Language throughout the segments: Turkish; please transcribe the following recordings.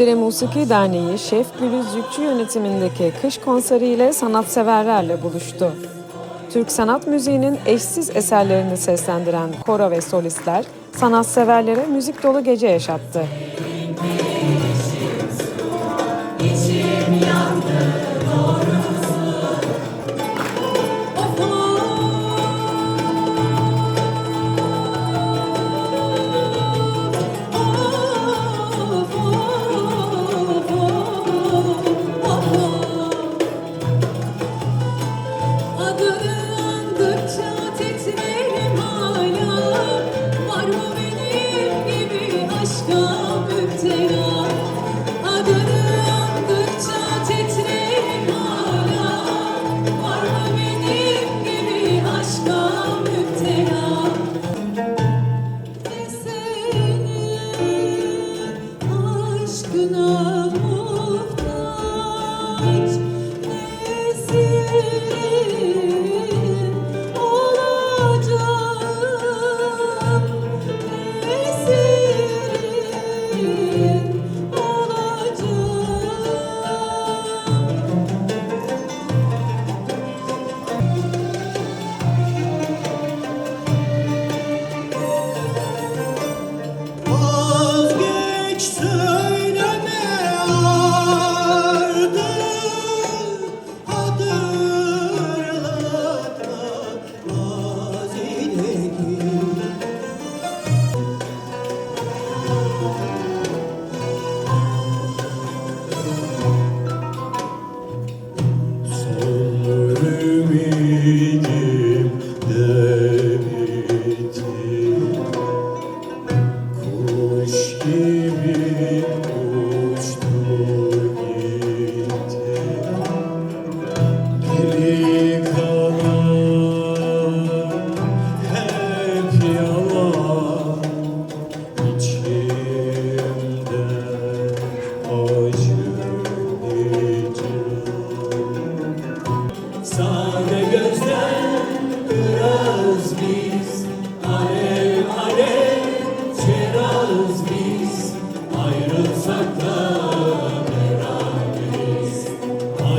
Tire Musiki Derneği Şef Gülüz Yükçü yönetimindeki kış konseriyle sanatseverlerle buluştu. Türk sanat müziğinin eşsiz eserlerini seslendiren koro ve solistler sanatseverlere müzik dolu gece yaşattı.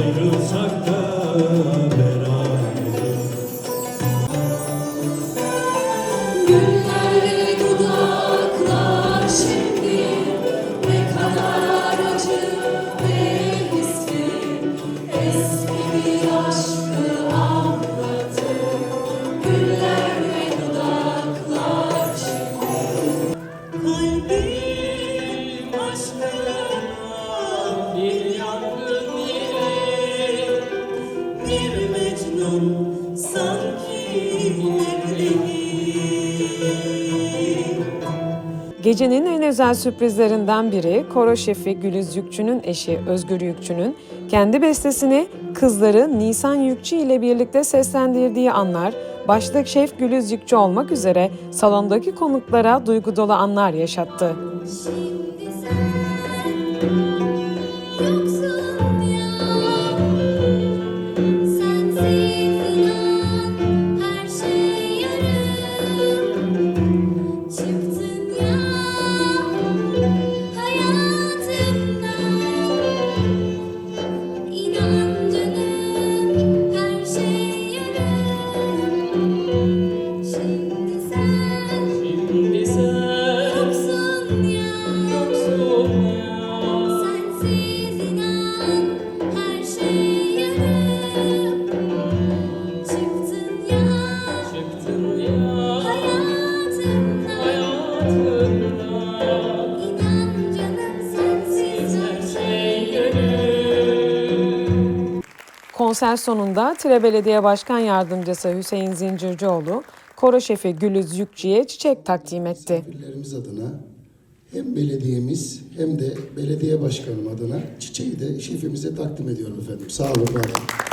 Ayrılsak da Gecenin en özel sürprizlerinden biri koro şefi Gülüz Yükçü'nün eşi Özgür Yükçü'nün kendi bestesini kızları Nisan Yükçü ile birlikte seslendirdiği anlar, başta şef Gülüz Yükçü olmak üzere salondaki konuklara duygu dolu anlar yaşattı. Şimdi sen Konser sonunda Tire Belediye Başkan Yardımcısı Hüseyin Zincircioğlu, koro şefi Gülüz Yükçü'ye çiçek takdim etti. Adına hem belediyemiz hem de belediye başkanım adına çiçeği de şefimize takdim ediyorum efendim. Sağ olun. var.